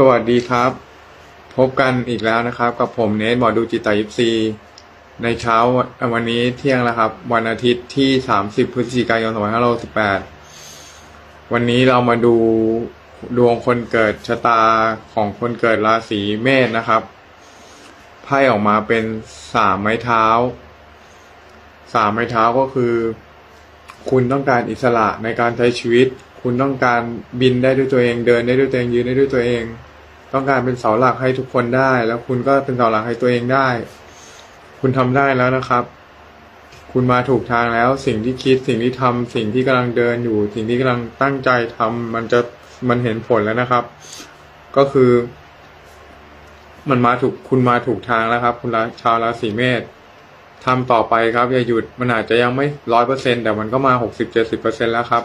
สวัสดีครับ พบกันอีกแล้วนะครับ กับผมเนทหมอดูจิตตายิปซี ในเช้าวันนี้เที่ยงแล้วครับ วันอาทิตย์ที่ 30 พฤศจิกายน 2568 วันนี้เรามาดูดวงคนเกิดชะตาของคนเกิดราศีเมษนะครับไพ่ออกมาเป็นสามไม้เท้าสามไม้เท้าก็คือ คุณต้องการอิสระในการใช้ชีวิตคุณต้องการบินได้ด้วยตัวเองเดินได้ด้วยตัวเองยืนได้ด้วยตัวเอง ต้องการเป็นเสาหลักให้ทุกคนได้ แล้วคุณก็เป็นเสาหลักให้ตัวเองได้ คุณทำได้แล้วนะครับ คุณมาถูกทางแล้ว สิ่งที่คิดสิ่งที่ทำสิ่งที่กำลังเดินอยู่ สิ่งที่กำลังตั้งใจทำมันจะมันเห็นผลแล้วนะครับ ก็คือ มันมาถูกคุณมาถูกทางแล้วครับ คุณาชาวราศีเมษทำต่อไปครับ อย่าหยุดมันอาจจะยังไม่ร้อยเปอร์เซ็นแต่มันก็มาหกสิบเจ็ดสิบเปอร์เซ็นแล้วครับ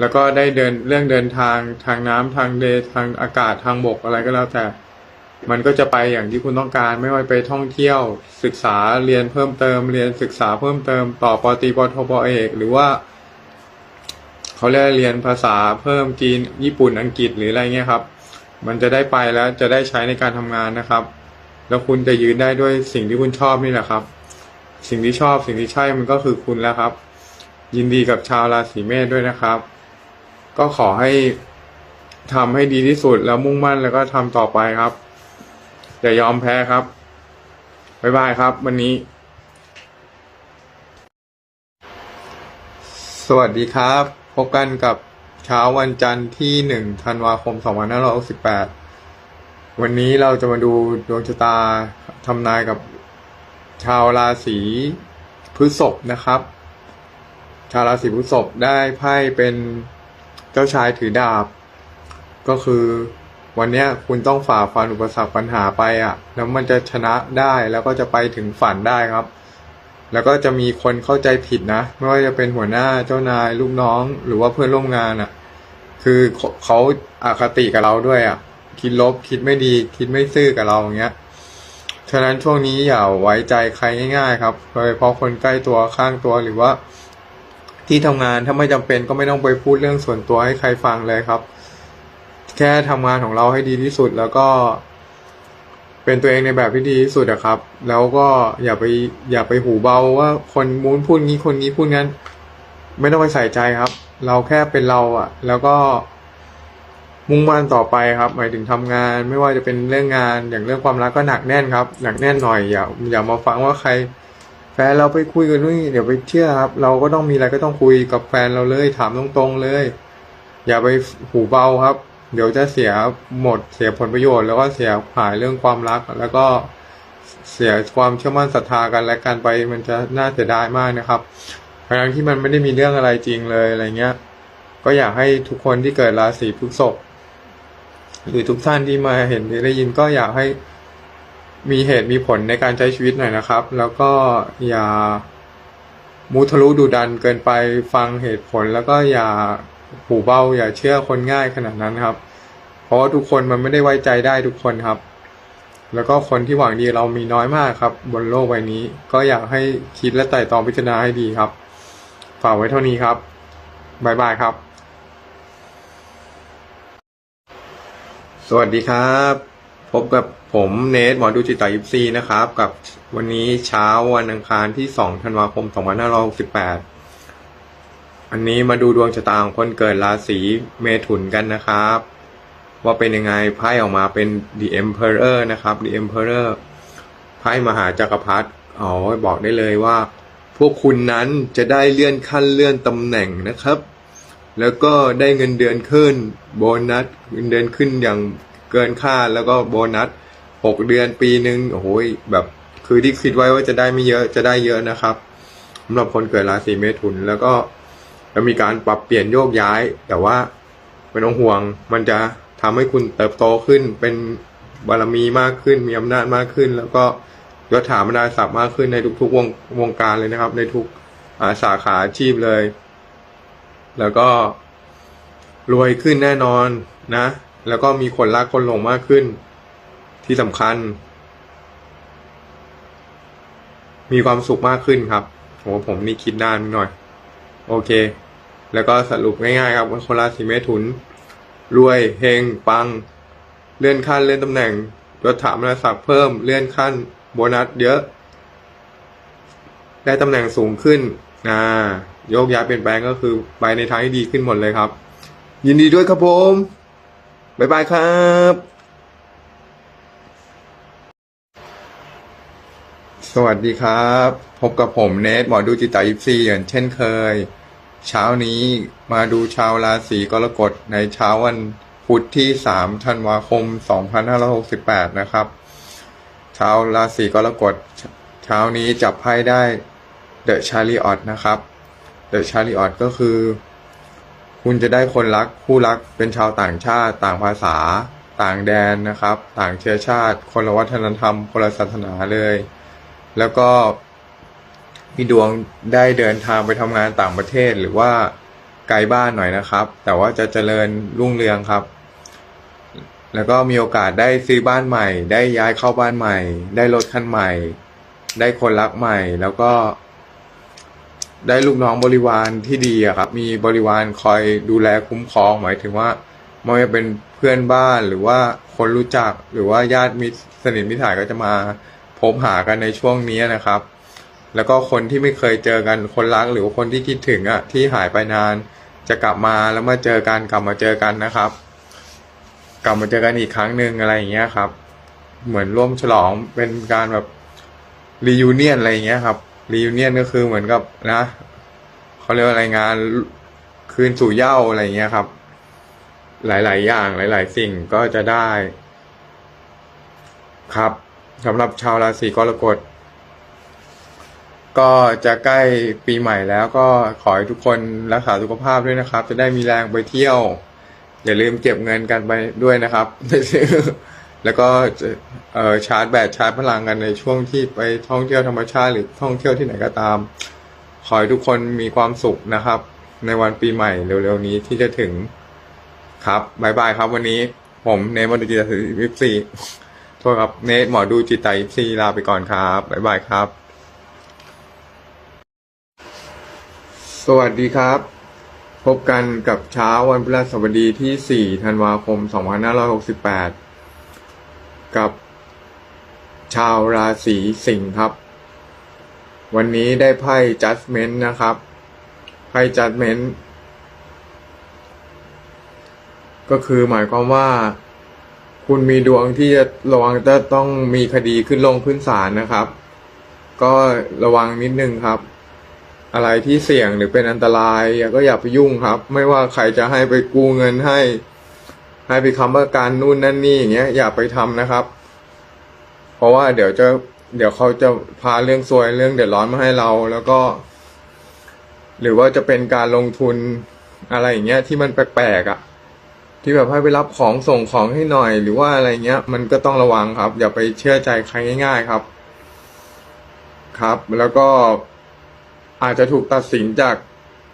แล้วก็ได้เดินเรื่องเดินทางทางน้ำทางเดทางอากาศทางบกอะไรก็แล้วแต่ มันก็จะไปอย่างที่คุณต้องการไม่ว่าไปท่องเที่ยว ศึกษาเรียนเพิ่มเติม เรียนศึกษาเพิ่มเติม ต่อปอตีปอโทปอเอก หรือว่าเขาเรียกเรียนภาษาเพิ่มจีนญี่ปุ่นอังกฤษหรืออะไรเงี้ยครับ มันจะได้ไปแล้วจะได้ใช้ในการทำงานนะครับ แล้วคุณจะยืนได้ด้วยสิ่งที่คุณชอบนี่แหละครับ สิ่งที่ชอบสิ่งที่ใช่มันก็คือคุณแล้วครับ ยินดีกับชาวราศีเมษด้วยนะครับ ก็ขอให้ทำให้ดีที่สุดแล้วมุ่งมั่นแล้วก็ทำต่อไปครับ อย่ายอมแพ้ครับ บ๊ายบายครับ วันนี้ สวัสดีครับ พบกันกับเช้าวันจันทร์ที่หนึ่งธันวาคมสองพันห้าร้อยสิบแปดวันนี้เราจะมาดูดวงชะตาทำนายกับชาวราศีพฤษภนะครับ ชาวราศีพฤษภได้ไพ่เป็น เจ้าชายถือดาบ ก็คือ วันนี้คุณต้องฝ่าฟันอุปสรรคปัญหาไปอะ่ะ แล้วมันจะชนะได้แล้วก็จะไปถึงฝันได้ครับ แล้วก็จะมีคนเข้าใจผิดนะ ไม่ว่าจะเป็นหัวหน้าเจ้านายลูกน้องหรือว่าเพื่อนร่วมงานอะ่ะ คือเขาเขาอาคติกับเราด้วยอะ่ะ คิดลบคิดไม่ดีคิดไม่ซื่อกับเราอย่างเงี้ยฉะนั้นช่วงนี้อย่าไว้ใจใครง่าย ๆ ครับโดยเฉพาะคนใกล้ตัวข้างตัวหรือว่า ที่ทำงานถ้าไม่จำเป็นก็ไม่ต้องไปพูดเรื่องส่วนตัวให้ใครฟังเลยครับ แค่ทำงานของเราให้ดีที่สุดแล้วก็ เป็นตัวเองในแบบที่ดีที่สุดอะครับ แล้วก็อย่าไปอย่าไปหูเบาว่าคนมูนพูดงี้คนนี้พูดงั้น ไม่ต้องไปใส่ใจครับ เราแค่เป็นเราอะแล้วก็มุ่งมั่นต่อไปครับ หมายถึงทำงาน ไม่ว่าจะเป็นเรื่องงานอย่างเรื่องความรักก็หนักแน่นครับ หนักแน่นหน่อยอย่าอย่ามาฟังว่าใคร แฟนเราไปคุยกันนู่นเดี๋ยวไปเชื่อครับ เราก็ต้องมีอะไรก็ต้องคุยกับแฟนเราเลยถามตรงๆเลย อย่าไปหูเบาครับ เดี๋ยวจะเสียหมดเสียผลประโยชน์ แล้วก็เสียหายเรื่องความรัก แล้วก็เสียความเชื่อมั่นศรัทธากันและกันไปมันจะน่าเสียดายมากนะครับทั้งที่มันไม่ได้มีเรื่องอะไรจริงเลยอะไรเงี้ย ก็อยากให้ทุกคนที่เกิดราศีพฤษภหรือทุกท่านที่มาเห็นหรือได้ยินก็อยากให้ มีเหตุมีผลในการใช้ชีวิตหน่อยนะครับ แล้วก็อย่ามุทะลุดูดันเกินไปฟังเหตุผล แล้วก็อย่าหูเบาอย่าเชื่อคนง่ายขนาดนั้นครับ เพราะว่าทุกคนมันไม่ได้ไว้ใจได้ทุกคนครับ แล้วก็คนที่หวังดีเรามีน้อยมากครับ บนโลกใบนี้ ก็อยากให้คิดและไต่ตองพิจารณาให้ดีครับฝากไว้เท่านี้ครับบายบายครับ สวัสดีครับ พบกับผมเนทหมอดูจิตตายิปซีนะครับ กับวันนี้เช้าวันอังคารที่ 2 ธันวาคม 2568 อันนี้มาดูดวงชะตาของคนเกิดราศีเมถุนกันนะครับ ว่าเป็นยังไงไพ่ออกมาเป็น The Emperor นะครับ The Emperor ไพ่มหาจักรพรรดิอ๋อบอกได้เลยว่า พวกคุณนั้นจะได้เลื่อนขั้นเลื่อนตำแหน่งนะครับ แล้วก็ได้เงินเดือนขึ้น โบนัสเงินเดือนขึ้นอย่าง เกินคาดแล้วก็โบนัสหกเดือนปีหนึ่งโอ้โหแบบคือที่คิดไว้ว่าจะได้ไม่เยอะจะได้เยอะนะครับสำหรับคนเกิดราศีเมถุนแล้วก็จะมีการปรับเปลี่ยนโยกย้าย แต่ว่าไม่ต้องห่วงมันจะทำให้คุณเติบโตขึ้นเป็นบารมีมากขึ้นมีอำนาจมากขึ้น แล้วก็ยศถาบรรดาศักดิ์มากขึ้นในทุกๆวงวงการเลยนะครับ ในทุกาสาขาอาชีพเลย แล้วก็รวยขึ้นแน่นอนนะ แล้วก็มีคนรักคนหลงมากขึ้น ที่สำคัญ มีความสุขมากขึ้นครับโหผมนี่คิดนานหน่อย โอเค แล้วก็สรุปง่ายๆครับคนราศีเมถุน รวยเฮงปัง เลื่อนขั้นเลื่อนตำแหน่งยศถาบรรดาศักดิ์เพิ่มเลื่อนขั้นโบนัสเยอะ ได้ตำแหน่งสูงขึ้นอ่าโยกย้ายเปลี่ยนแปลงก็คือไปในทางที่ดีขึ้นหมดเลยครับ ยินดีด้วยครับผม บ๊ายบายครับสวัสดีครับ พบกับผมเนทหมอดูจิตตายิปซีอย่างเช่นเคย เช้านี้มาดูชาวราศีกรกฎในเช้าวันพุธที่ 3 ธันวาคม 2568 นะครับ ชาวราศีกรกฎเช้านี้จับไพ่ได้เดอะชาริออตนะครับเดอะชาริออตก็คือ คุณจะได้คนรักคู่รักเป็นชาวต่างชาติ ต่างภาษา ต่างแดนนะครับ ต่างเชื้อชาติ คนละวัฒนธรรม คนละศาสนาเลย แล้วก็มีดวงได้เดินทางไปทำงานต่างประเทศหรือว่าไกลบ้านหน่อยนะครับ แต่ว่าจะเจริญรุ่งเรืองครับ แล้วก็มีโอกาสได้ซื้อบ้านใหม่ ได้ย้ายเข้าบ้านใหม่ ได้รถคันใหม่ ได้คนรักใหม่ แล้วก็ ได้ลูกน้องบริวารที่ดีอะครับ มีบริวารคอยดูแลคุ้มครองหมายถึงว่าไม่ว่าจะเป็นเพื่อนบ้านหรือว่าคนรู้จักหรือว่าญาติมิตรสนิทมิตรหายก็จะมาพบหากันในช่วงนี้นะครับ แล้วก็คนที่ไม่เคยเจอกันคนรักหรือว่าคนที่คิดถึงอะที่หายไปนาน จะกลับมาแล้วมาเจอกันกลับมาเจอกันนะครับ กลับมาเจอกันอีกครั้งหนึ่งอะไรอย่างเงี้ยครับ เหมือนร่วมฉลองเป็นการแบบรียูเนียนอะไรอย่างเงี้ยครับ รียูเนียนก็คือเหมือนกับนะเขาเรียกว่าอะไรงานคืนสู่เย้าอะไรอย่างเงี้ยครับ หลาย ๆ อย่างหลาย ๆ สิ่งก็จะได้ ครับสำหรับชาวราศีกรกฎก็จะใกล้ปีใหม่แล้วก็ขอให้ทุกคนรักษาสุขภาพด้วยนะครับ จะได้มีแรงไปเที่ยว อย่าลืมเก็บเงินกันไปด้วยนะครับ แล้วก็ชาร์จแบตชาร์จพลังกันในช่วงที่ไปท่องเที่ยวธรรมชาติหรือท่องเที่ยวที่ไหนก็ตาม ขอให้ทุกคนมีความสุขนะครับ ในวันปีใหม่เร็วๆนี้ที่จะถึงครับบายบายครับวันนี้ผมเนมวันดิจิตาวิปซีโทษครับเนทหมอดูจิตใจวิปซีลาไปก่อนครับบายบายครับ สวัสดีครับ พบกันกับเช้าวันพฤหัสบดีที่ 4 ธันวาคม 2568 กับชาวราศีสิงห์ครับ วันนี้ได้ไพ่ Judgment นะครับ ไพ่ Judgment ก็คือหมายความว่า คุณมีดวงที่จะระวังจะต้องมีคดีขึ้นลงขึ้นศาลนะครับ ก็ระวังนิดนึงครับ อะไรที่เสี่ยงหรือเป็นอันตรายก็อย่าไปยุ่งครับ ไม่ว่าใครจะให้ไปกู้เงินให้ ให้ไปค้ำประกันนู่นนั่นนี่อย่างเงี้ยอย่าไปทำนะครับ เพราะว่าเดี๋ยวจะเดี๋ยวเขาจะพาเรื่องซวยเรื่องเดือดร้อนมาให้เราแล้วก็ หรือว่าจะเป็นการลงทุนอะไรอย่างเงี้ย ที่มันแปลกๆอะ ที่แบบให้ไปรับของส่งของให้หน่อย หรือว่าอะไรเงี้ย มันก็ต้องระวังครับ อย่าไปเชื่อใจใครง่าย ๆครับ ครับ แล้วก็อาจจะถูกตัดสินจาก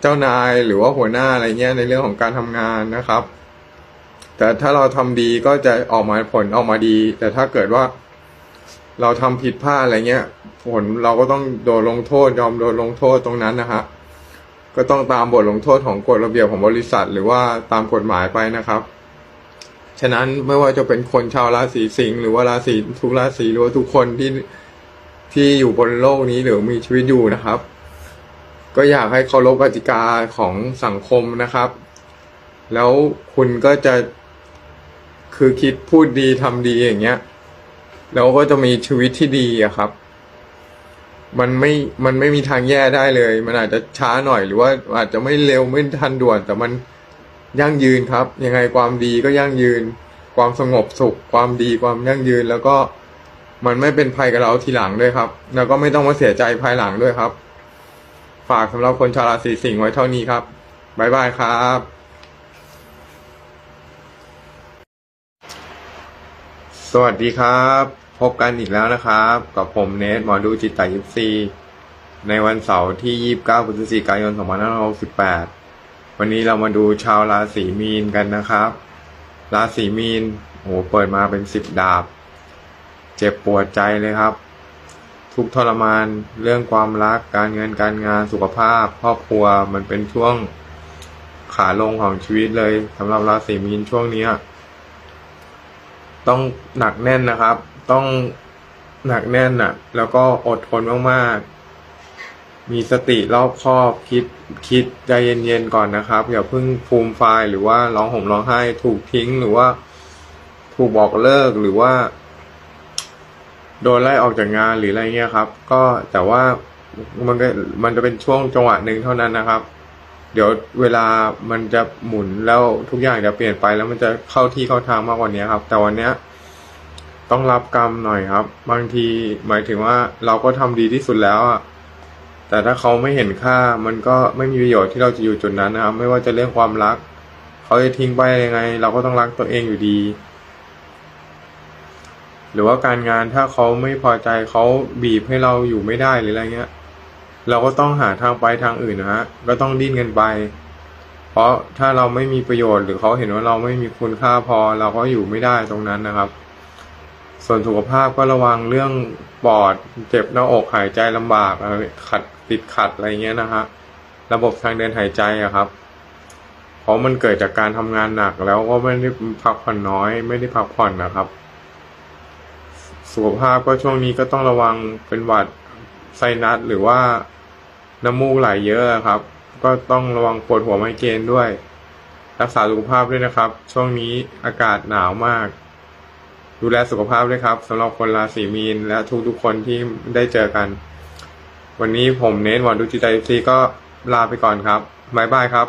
เจ้านายหรือว่าหัวหน้าอะไรเงี้ยในเรื่องของการทำงานนะครับ แต่ถ้าเราทำดีก็จะออกมาผลออกมาดี แต่ถ้าเกิดว่าเราทำผิดพลาดอะไรเงี้ย ผลเราก็ต้องโดนลงโทษยอมโดนลงโทษตรงนั้นนะฮะก็ต้องตามบทลงโทษของกฎระเบียบของบริษัท หรือว่าตามกฎหมายไปนะครับ ฉะนั้นไม่ว่าจะเป็นคนชาวราศีสิงห์หรือว่าราศีทุกราศีหรือว่าทุกคนที่ที่อยู่บนโลกนี้หรือมีชีวิตอยู่นะครับ ก็อยากให้เคารพกติกาของสังคมนะครับ แล้วคุณก็จะ คือคิดพูดดีทำดีอย่างเงี้ยแล้วก็จะมีชีวิตที่ดีอะครับ มันไม่ มันไม่มีทางแย่ได้เลย มันอาจจะช้าหน่อยหรือว่าอาจจะไม่เร็วไม่ทันด่วน แต่มันยั่งยืนครับ ยังไงความดีก็ยั่งยืน ความสงบสุข ความดีความยั่งยืน แล้วก็มันไม่เป็นภัยกับเราทีหลังด้วยครับ แล้วก็ไม่ต้องมาเสียใจภายหลังด้วยครับ ฝากสำหรับคนชาวราศีสิงห์ไว้เท่านี้ครับบ๊ายบายครับ สวัสดีครับ พบกันอีกแล้วนะครับ กับผมเนทหมอดูจิตตยิปซีในวันเสาร์ที่ 29พฤศจิกายน 2568 วันนี้เรามาดูชาวราศีมีนกันนะครับ ราศีมีนโหเปิดมาเป็นสิบดาบ เจ็บปวดใจเลยครับ ทุกทรมานเรื่องความรักการเงินการงานสุขภาพ ครอบครัวมันเป็นช่วงขาลงของชีวิตเลยสำหรับราศีมีนช่วงนี้ ต้องหนักแน่นนะครับ ต้องหนักแน่นอะแล้วก็อดทนมากๆ มีสติรอบคอบคิดคิดใจเย็นๆก่อนนะครับอย่าเพิ่งฟูมไฟหรือว่าร้องห่มร้องไห้ ถูกทิ้งหรือว่า ถูกบอกเลิกหรือว่า โดนไล่ออกจากงานหรืออะไรเงี้ยครับ ก็แต่ว่ามันก็มันจะเป็นช่วงจังหวะหนึ่งเท่านั้นนะครับ เดี๋ยวเวลามันจะหมุนแล้วทุกอย่างจะเปลี่ยนไป แล้วมันจะเข้าที่เข้าทางมากกว่านี้ครับ แต่วันเนี้ยต้องรับกรรมหน่อยครับ บางทีหมายถึงว่าเราก็ทำดีที่สุดแล้วอะแต่ถ้าเขาไม่เห็นค่ามันก็ไม่มีประโยชน์ที่เราจะอยู่จุดนั้นนะครับ ไม่ว่าจะเรื่องความรัก เขาจะทิ้งไปยังไง เราก็ต้องรักตัวเองอยู่ดี หรือว่าการงานถ้าเขาไม่พอใจเขาบีบให้เราอยู่ไม่ได้หรืออะไรเงี้ย เราก็ต้องหาทางไปทางอื่นนะฮะก็ต้องดิ้นกันไป เพราะถ้าเราไม่มีประโยชน์หรือเขาเห็นว่าเราไม่มีคุณค่าพอ เราก็อยู่ไม่ได้ตรงนั้นนะครับ ส่วนสุขภาพก็ระวังเรื่องปอดเจ็บหน้าอกหายใจลำบากอะไรขัดติดขัดอะไรเงี้ยนะฮะระบบทางเดินหายใจอะครับ เพราะมันเกิดจากการทำงานหนักแล้วก็ไม่ได้พักผ่อนน้อย ไม่ได้พักผ่อนนะครับ สุขภาพก็ช่วงนี้ก็ต้องระวังเป็นหวัด ไซนัสหรือว่าน้ำมูกไหลเยอะครับ ก็ต้องระวังปวดหัวไมเกรนด้วย รักษาสุขภาพด้วยนะครับ ช่วงนี้อากาศหนาวมาก ดูแลสุขภาพด้วยครับสำหรับคนราศีมีนและทุกๆคนที่ได้เจอกัน วันนี้ผมเน้นหวันดูจิตใจซีก็ลาไปก่อนครับบ๊ายบายครับ